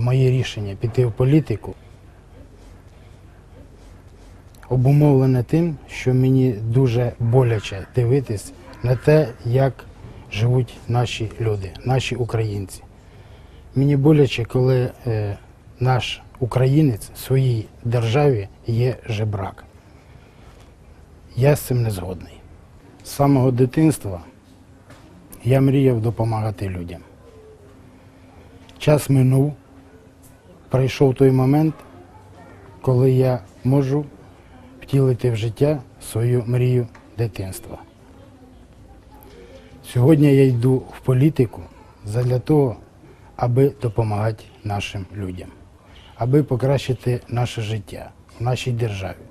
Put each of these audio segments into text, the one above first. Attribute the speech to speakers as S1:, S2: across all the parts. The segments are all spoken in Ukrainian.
S1: моє рішення піти в політику обумовлене тим, що мені дуже боляче дивитись на те, як живуть наші люди, наші українці. Мені боляче, коли е, наш українець в своїй державі є жебрак. Я з цим не згодний. З самого дитинства я мріяв допомагати людям. Час минув, прийшов той момент, коли я можу втілити в життя свою мрію дитинства. Сьогодні я йду в політику для того, аби допомагати нашим людям, аби покращити наше життя в нашій державі,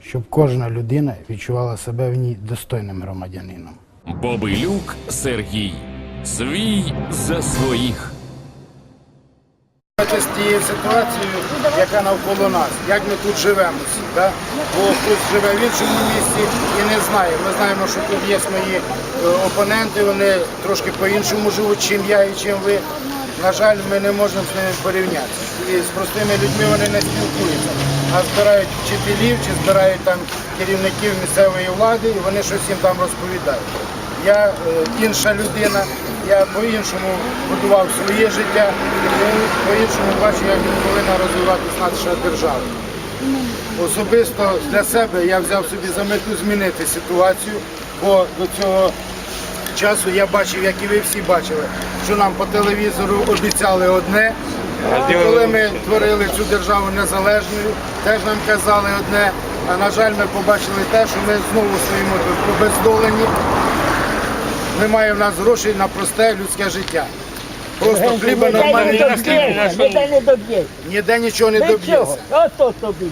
S1: щоб кожна людина відчувала себе в ній достойним громадянином.
S2: Бобилюк Сергій. Свій за своїх.
S1: З тією ситуацією, яка навколо нас, як ми тут живемо. Да? Бо хтось живе в іншому місті і не знає. Ми знаємо, що тут є мої е, опоненти, вони трошки по-іншому живуть, чим я і чим ви. На жаль, ми не можемо з ними порівнятися. І з простими людьми вони не спілкуються, а збирають вчителів чи збирають там керівників місцевої влади, і вони щось їм там розповідають. Я е, інша людина, я по-іншому будував своє життя, по-іншому бачу, як повинна розвиватися наша держава. Особисто для себе я взяв собі за мету змінити ситуацію, бо до цього часу я бачив, як і ви всі бачили, що нам по телевізору обіцяли одне. Коли ми творили цю державу незалежною, теж нам казали одне. А на жаль, ми побачили те, що ми знову стоїмо тут обездолені. Немає в нас грошей на просте людське життя. Просто хліба
S3: не
S1: нормальний
S3: ніде не доб'ється.
S1: ніде нічого не доб'ється.
S3: ото тобі.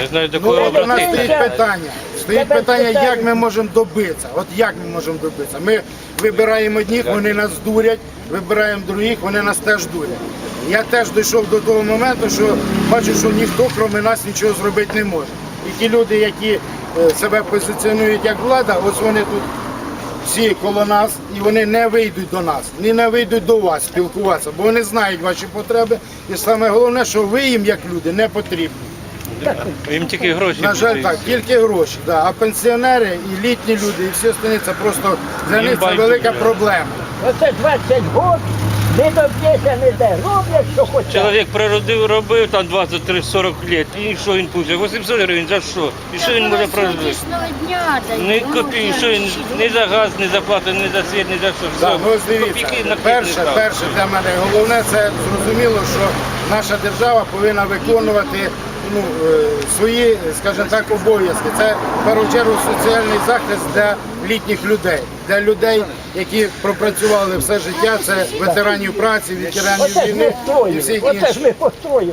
S4: Не знаю, до
S1: Ну, от у нас
S4: обратитися.
S1: стоїть питання. Стоїть
S3: Тебе
S1: питання,
S3: питання.
S1: як ми можемо добитися. От як ми можемо добитися? Ми вибираємо одних, вони нас дурять, вибираємо других, вони нас теж дурять. Я теж дійшов до того моменту, що бачу, що ніхто, крім нас, нічого зробити не може. І ті люди, які е, себе позиціонують як влада, ось вони тут всі коло нас, і вони не вийдуть до нас, ні не вийдуть до вас спілкуватися, бо вони знають ваші потреби. І саме головне, що ви їм, як люди, не потрібні.
S4: Їм тільки гроші.
S1: На жаль, так, тільки гроші. Да. А пенсіонери і літні люди, і всі остальні, це просто для
S4: Їм
S1: них це велика проблема.
S3: Оце 20 років, не доб'ється ніде. Роблять, що хочуть.
S4: Чоловік природив, робив там 23-40 років. І що він пустив? 800 гривень за що? І що він може прожити?
S5: Не
S4: Ні копійки, що він не за газ, не за плату, не за світ, ні за що.
S1: Да, ну, ось дивіться,
S4: копійки на
S1: перше, перше для мене головне це зрозуміло, що наша держава повинна виконувати ну, е, свої, скажімо так, обов'язки. Це в першу чергу соціальний захист для літніх людей, для людей, які пропрацювали все життя. Це ветеранів праці, ветеранів
S3: Оце ж ми
S1: війни і
S3: построїли,
S1: всіх
S3: оце ж
S1: інших.
S3: ми построїли.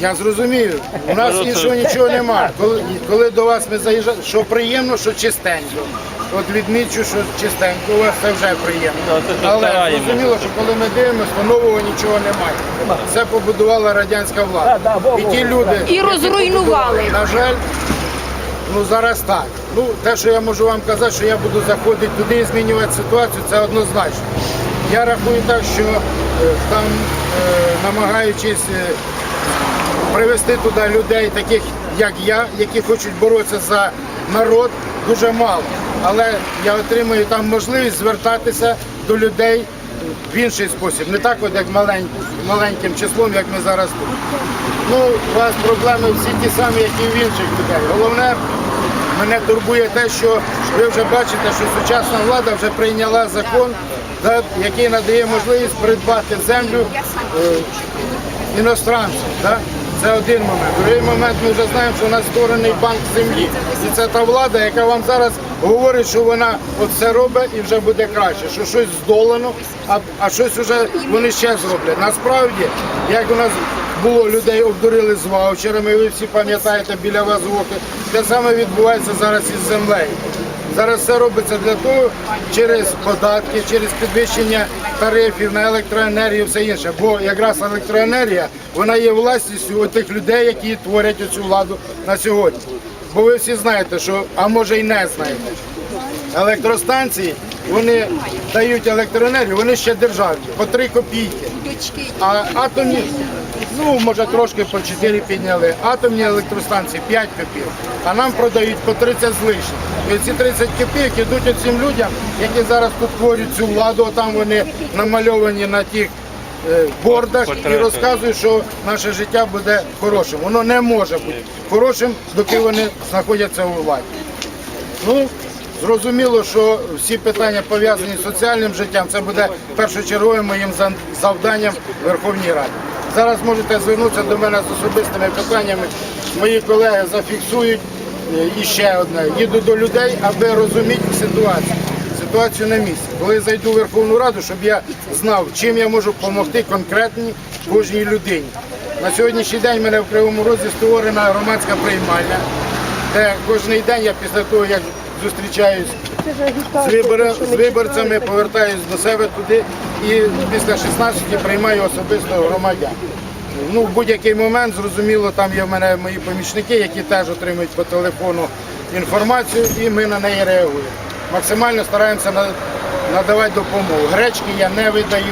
S1: Я зрозумію. У нас іншого нічого немає. Коли, коли до вас ми заїжджаємо, що приємно, що чистенько. От відмічу, що чистенько у вас це вже приємно. Але зрозуміло, що коли ми дивимося, то нового нічого немає. Це побудувала радянська влада. І ті люди,
S5: І розруйнували.
S1: На жаль, ну зараз так. Ну, те, що я можу вам казати, що я буду заходити туди і змінювати ситуацію, це однозначно. Я рахую так, що е, там, е, намагаючись е, привести туди людей, таких як я, які хочуть боротися за народ, дуже мало. Але я отримую там можливість звертатися до людей в інший спосіб, не так, от як малень- маленьким числом, як ми зараз тут. Ну, у вас проблеми всі ті самі, як і в інших людей. Головне, мене турбує те, що ви вже бачите, що сучасна влада вже прийняла закон, який надає можливість придбати землю е, іностранців. Да? Це один момент. Другий момент ми вже знаємо, що у нас створений банк землі. І це та влада, яка вам зараз говорить, що вона це робить і вже буде краще, що щось здолано, а, а щось вже вони ще зроблять. Насправді, як у нас було людей обдурили з ваучерами, ви всі пам'ятаєте біля вас воки, те саме відбувається зараз із землею. Зараз все робиться для того через податки, через підвищення тарифів на електроенергію, все інше. Бо якраз електроенергія вона є власністю тих людей, які творять цю владу на сьогодні. Бо ви всі знаєте, що, а може й не знаєте, електростанції вони дають електроенергію, вони ще державні, по 3 копійки. А атомні, ну може трошки по 4 підняли. Атомні електростанції 5 копійок, а нам продають по 30 з лишнім. І ці 30 копійок йдуть цим людям, які зараз тут творять цю владу, а там вони намальовані на тих е, бордах і розказують, що наше життя буде хорошим. Воно не може бути хорошим, доки вони знаходяться у владі. Ну, зрозуміло, що всі питання пов'язані з соціальним життям, це буде першочерговим моїм завданням Верховній Раді. Зараз можете звернутися до мене з особистими питаннями. Мої колеги зафіксують Е, і ще одне. Їду до людей, аби розуміти ситуацію. Ситуацію на місці. Коли зайду в Верховну Раду, щоб я знав, чим я можу допомогти конкретній кожній людині. На сьогоднішній день в мене в Кривому Розі створена громадська приймальня де кожен день я після того, як зустрічаюсь з, вибор- з виборцями, повертаюсь до себе туди і після 16 приймаю особисто громадян. Ну, в будь-який момент, зрозуміло, там є в мене мої помічники, які теж отримують по телефону інформацію, і ми на неї реагуємо. Максимально стараємося надавати допомогу. Гречки я не видаю,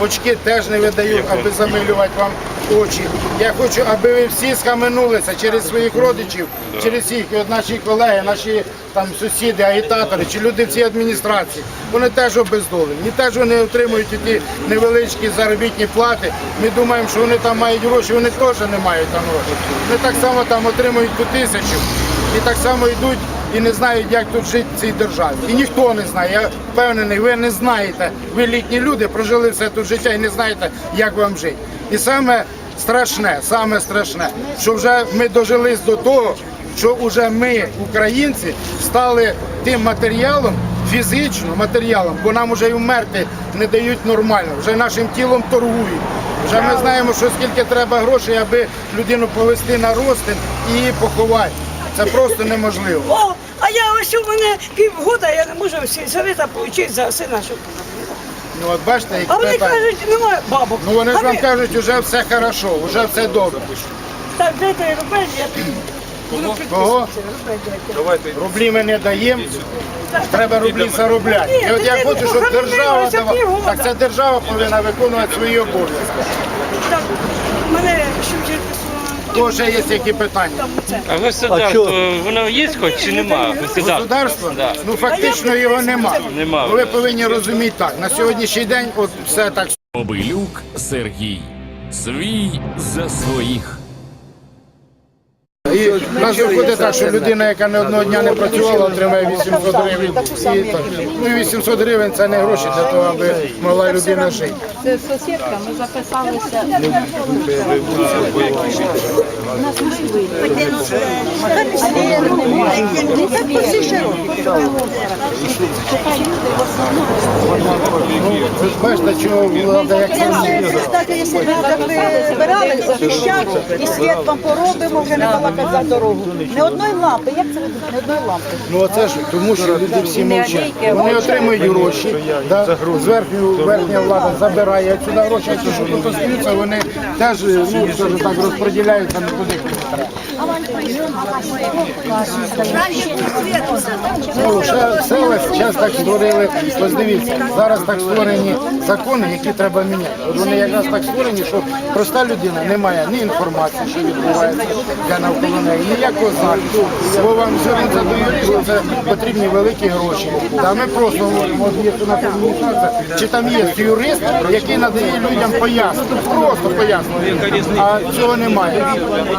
S1: очки теж не видаю, аби замилювати вам очі. Я хочу, аби ви всі схаменулися через своїх родичів, через їх, от наші колеги, наші там сусіди, агітатори чи люди в цій адміністрації. Вони теж обездолені, теж вони отримують ті невеличкі заробітні плати. Ми думаємо, що вони там мають гроші, вони теж не мають там грошей. Вони так само там отримують по тисячу і так само йдуть і не знають, як тут жити в цій державі. І ніхто не знає. Я впевнений, ви не знаєте. Ви літні люди, прожили все тут життя і не знаєте, як вам жити. І саме страшне, саме страшне, що вже ми дожились до того, що вже ми, українці, стали тим матеріалом, фізично матеріалом, бо нам вже й вмерти не дають нормально, вже нашим тілом торгують. Вже ми знаємо, що скільки треба грошей, аби людину повезти на розтин і її поховати. Це просто неможливо.
S6: О, а я ось у мене півгода, я не можу всі совета отримати за сина, щоб.
S1: Ну от бачите, які
S6: А вони
S1: питання.
S6: кажуть, немає бабок.
S1: Ну вони ж вам
S6: ви-
S1: кажуть, вже все хорошо, вже все добре.
S6: Так, дайте рубель, я буду
S1: Кого?
S6: Давайте
S1: Рублі ми не даємо, треба рублі заробляти.
S6: Ні,
S1: І от я
S6: ти
S1: хочу, щоб держава давала. Так ця держава повинна виконувати свої обов'язки.
S6: Так,
S1: То ще є які питання.
S4: А государство, воно є хоч чи нема?
S1: Государство?
S4: Да.
S1: Ну фактично його нема.
S4: Нема.
S1: Ви повинні розуміти так. На сьогоднішній день от все так
S2: Обилюк Сергій. Свій за своїх.
S1: І в нас виходить так, що людина, яка не одного дня не працювала, отримає 800 гривень. І, так. Ну і 800 гривень це не гроші для того, аби могла людина жити.
S5: Це сусідка, ми записалися. Нас
S1: Ви ж бачите, чого влада як сильна.
S7: Кстати, якщо ви так вибирали, захищати, і світ вам поробимо, вже не балакати за дорогу. Не одної лампи, як це ви? Не одної лампи.
S1: Ну оце ж тому, що люди всі мовчать. Вони отримують гроші, да, зверху верхня влада забирає сюди гроші, а ті, що тут остаються, вони теж ну, скажімо так розподіляються на туди. Ну, селах зараз так створили, ось дивіться, зараз так створені закони, які треба міняти. Вони якраз так створені, що проста людина не має ні інформації, що відбувається для навколо неї, ніякого захисту. Бо вам звернутися до юриста, це потрібні великі гроші. Та ми просто говоримо, от у нас чи там є юрист, який надає людям пояснення, просто пояснення. А цього немає.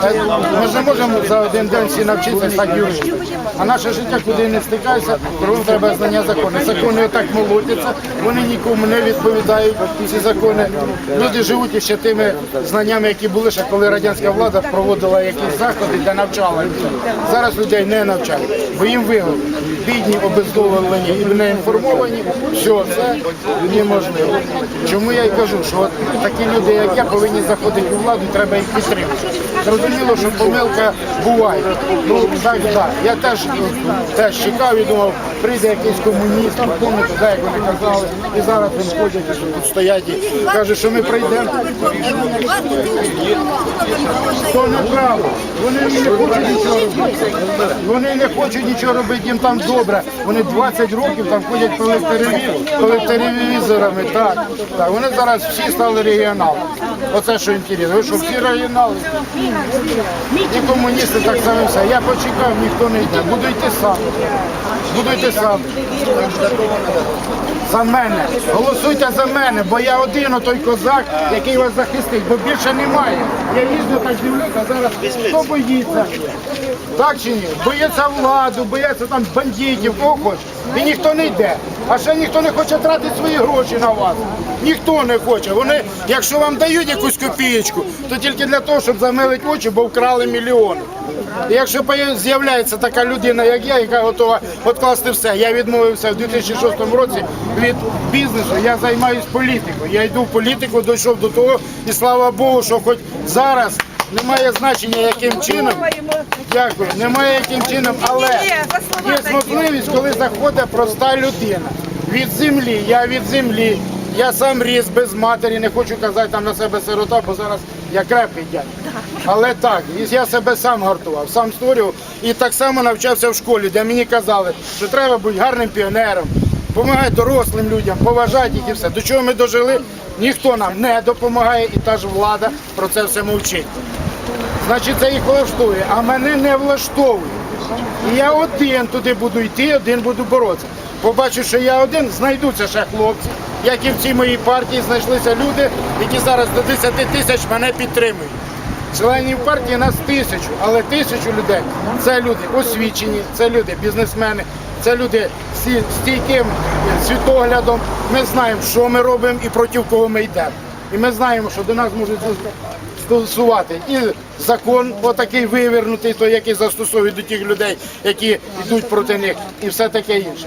S1: Е, Ми ж не можемо за один день всі навчитися стати юристом. А наше життя куди не стикається, кругом треба знання закону. Закони отак молотяться, вони нікому не відповідають. Ці закони. Люди живуть ще тими знаннями, які були ще коли радянська влада проводила якісь заходи для навчала. Зараз людей не навчають, бо їм вигодно. Бідні, обездолені і не інформовані, все це неможливо. Чому я й кажу, що от такі люди, як я, повинні заходити у владу, треба їх підтримати. Зрозуміло, що помилка буває. Ну так, так. Я теж, теж чекав і думав, прийде якийсь комуніст, пам'ятаєте, да, як вони казали, і зараз вони ходять, і тут стоять і кажуть, що ми прийдемо. То неправда. Вони не хочуть нічого робити. Вони не хочуть нічого робити, їм там добре. Вони 20 років там ходять електрові- телевізорами. Так, так. Вони зараз всі стали регіоналами. Оце що інтересно. Ви що всі регіонали? І комуністи так само все. Я почекав, ніхто не йде. Буду йти сам. Буду йти сам. За мене. Голосуйте за мене, бо я один той козак, який вас захистить, бо більше немає. Я їжджу так дивлюся, зараз хто боїться? Так чи ні? Боїться владу, боїться там бандитів, кого хоче. І ніхто не йде. А ще ніхто не хоче тратити свої гроші на вас. Ніхто не хоче. Вони, якщо вам дають якусь копієчку, то тільки для того, щоб замилити очі, бо вкрали мільйони. І якщо з'являється така людина, як я, яка готова відкласти все, я відмовився в 2006 році від бізнесу, я займаюся політикою. Я йду в політику, дійшов до того, і слава Богу, що хоч зараз немає значення, яким чином. Дякую, немає яким чином, але є можливість, коли заходить проста людина. Від землі, я від землі. Я сам ріс без матері, не хочу казати там на себе сирота, бо зараз я крепкий дядь. Але так, я себе сам гартував, сам створював і так само навчався в школі, де мені казали, що треба бути гарним піонером, допомагати дорослим людям, поважати їх і все. До чого ми дожили, ніхто нам не допомагає, і та ж влада про це все мовчить. Значить, це їх влаштовує, а мене не влаштовує. І я один туди буду йти, один буду боротися. Побачу, що я один, знайдуться ще хлопці, як і в цій моїй партії знайшлися люди, які зараз до 10 тисяч мене підтримують. Членів партії нас тисячу, але тисячу людей це люди освічені, це люди бізнесмени, це люди зі стійким світоглядом. Ми знаємо, що ми робимо і проти кого ми йдемо. І ми знаємо, що до нас можуть стосувати і закон отакий вивернутий, той, який застосовують до тих людей, які йдуть проти них, і все таке інше.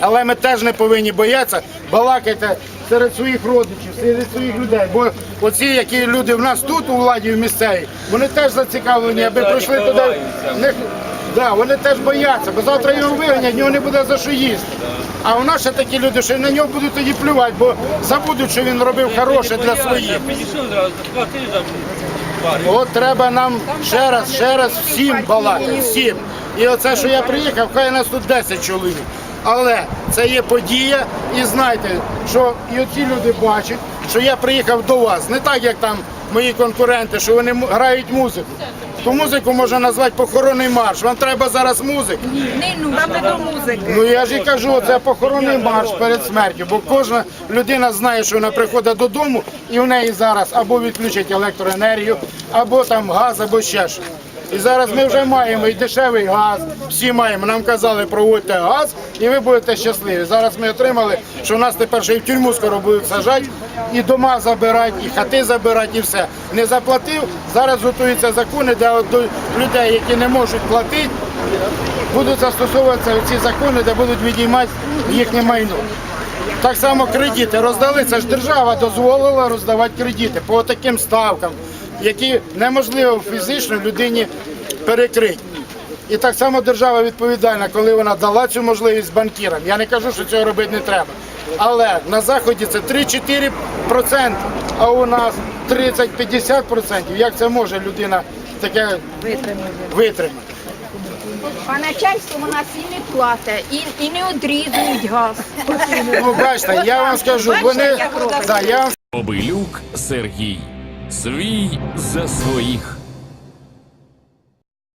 S1: Але ми теж не повинні боятися, балакайте серед своїх родичів, серед своїх людей. Бо оці, які люди в нас тут у владі в місцевій, вони теж зацікавлені, аби прийшли туди. Да, вони теж бояться, бо завтра його вигонять, в нього не буде за що їсти. А у нас ще такі люди, що на нього будуть тоді плювати, бо забудуть, що він робив хороше для своїх. От треба нам ще раз, ще раз всім балакати, всім. І оце, що я приїхав, хай нас тут 10 чоловік. Але це є подія, і знайте, що і оці люди бачать, що я приїхав до вас. Не так, як там мої конкуренти, що вони грають музику. Ту музику можна назвати похоронний марш. Вам треба зараз музику. Ну я ж і кажу, це похоронний марш перед смертю, бо кожна людина знає, що вона приходить додому і в неї зараз або відключать електроенергію, або там газ, або ще щось. І зараз ми вже маємо і дешевий газ, всі маємо. Нам казали, проводьте газ, і ви будете щасливі. Зараз ми отримали, що нас тепер ще й в тюрму скоро будуть сажати, і дома забирати, і хати забирати, і все. Не заплатив. Зараз готуються закони, де людей, які не можуть платити, будуть застосовуватися ці закони, де будуть відіймати їхнє майно. Так само кредити роздали. Це ж держава дозволила роздавати кредити по таким ставкам, які неможливо фізично людині перекрити. І так само держава відповідальна, коли вона дала цю можливість банкірам. Я не кажу, що цього робити не треба. Але на заході це 3-4%, а у нас 30-50%. Як це може людина таке витримати?
S5: А начальство у нас і не платить, і, і не одрізують газ.
S1: Ну, бачите, я вам скажу, вони да, я вам
S2: Обилюк Сергій. Свій за своїх.